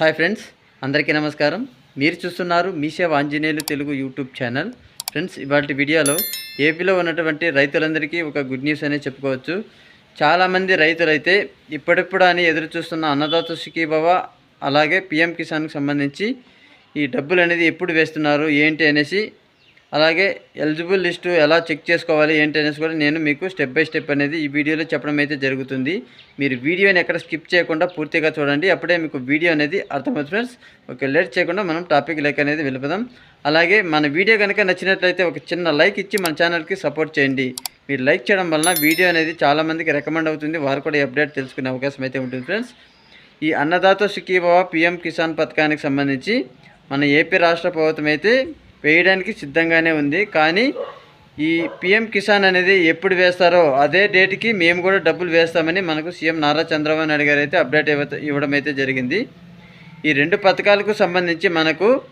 Hi friends అందరికీ నమస్కారం. మీరు చూస్తున్నారు Meeseva Anjaneyulu Telugu YouTube channel. Friends ఇవాటి వీడియోలో ఏపీలో ఉన్నటువంటి రైతులందరికీ ఒక గుడ్ న్యూస్ అనే చెప్పుకోవచ్చు. చాలామంది రైతులైతే ఇప్పుడిప్పుడు అని ఎదురు చూస్తున్న అన్నదాత సుఖీభవ అలాగే పిఎం కిసాన్కి సంబంధించి ఈ డబ్బులు అనేది ఎప్పుడు వేస్తున్నారు ఏంటి అనేసి అలాగే ఎలిజిబుల్ లిస్టు ఎలా చెక్ చేసుకోవాలి ఏంటి అనేసి కూడా నేను మీకు స్టెప్ బై స్టెప్ అనేది ఈ వీడియోలో చెప్పడం అయితే జరుగుతుంది. మీరు వీడియోని ఎక్కడ స్కిప్ చేయకుండా పూర్తిగా చూడండి. అప్పుడే మీకు వీడియో అనేది అర్థమవుతుంది ఫ్రెండ్స్ ఓకే లేట్ చేయకుండా మనం టాపిక్ లైక్ అనేది వెళ్ళిపోదాం. అలాగే మన వీడియో కనుక నచ్చినట్లయితే ఒక చిన్న లైక్ ఇచ్చి మన ఛానల్కి సపోర్ట్ చేయండి. మీరు లైక్ చేయడం వలన వీడియో అనేది చాలామందికి రికమెండ్ అవుతుంది. వారు కూడా అప్డేట్ తెలుసుకునే అవకాశం అయితే ఉంటుంది ఫ్రెండ్స్ ఈ అన్నదాత సుఖీభావ పిఎం కిసాన్ పథకానికి సంబంధించి మన ఏపీ రాష్ట్ర ప్రభుత్వం అయితే వేయడానికి సిద్ధంగానే ఉంది. కానీ ఈ పిఎం కిసాన్ అనేది ఎప్పుడు వేస్తారో అదే డేట్కి మేము కూడా డబ్బులు వేస్తామని మనకు సీఎం నారా చంద్రబాబు నాయుడు గారు అయితే అప్డేట్ ఇవ్వ- ఇవ్వడం అయితే జరిగింది. ఈ రెండు పథకాలకు సంబంధించి మనకు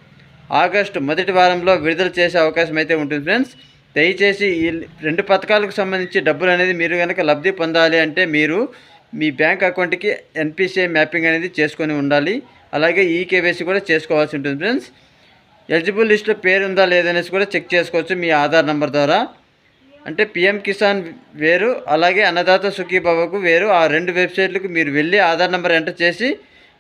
ఆగస్టు మొదటి వారంలో విడుదల చేసే అవకాశం అయితే ఉంటుంది ఫ్రెండ్స్. దయచేసి ఈ రెండు పథకాలకు సంబంధించి డబ్బులు అనేది మీరు కనుక లబ్ధి పొందాలి అంటే మీరు మీ బ్యాంక్ అకౌంట్కి ఎన్పిసిఐ మ్యాపింగ్ అనేది చేసుకొని ఉండాలి. అలాగే ఈ కేవైసీ కూడా చేసుకోవాల్సి ఉంటుంది ఫ్రెండ్స్. ఎలిజిబుల్ లిస్ట్లో పేరు ఉందా లేదనేసి కూడా చెక్ చేసుకోవచ్చు మీ ఆధార్ నెంబర్ ద్వారా. అంటే పిఎం కిసాన్ వేరు అలాగే అన్నదాత సుఖీబాబాకు వేరు. ఆ రెండు వెబ్సైట్లకు మీరు వెళ్ళి ఆధార్ నెంబర్ ఎంటర్ చేసి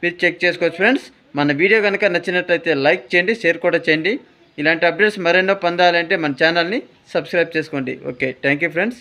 మీరు చెక్ చేసుకోవచ్చు ఫ్రెండ్స్ మన వీడియో కనుక నచ్చినట్లయితే లైక్ చేయండి షేర్ కూడా చేయండి. ఇలాంటి అప్డేట్స్ మరెన్నో పొందాలంటే మన ఛానల్ని సబ్స్క్రైబ్ చేసుకోండి. Okay thank you friends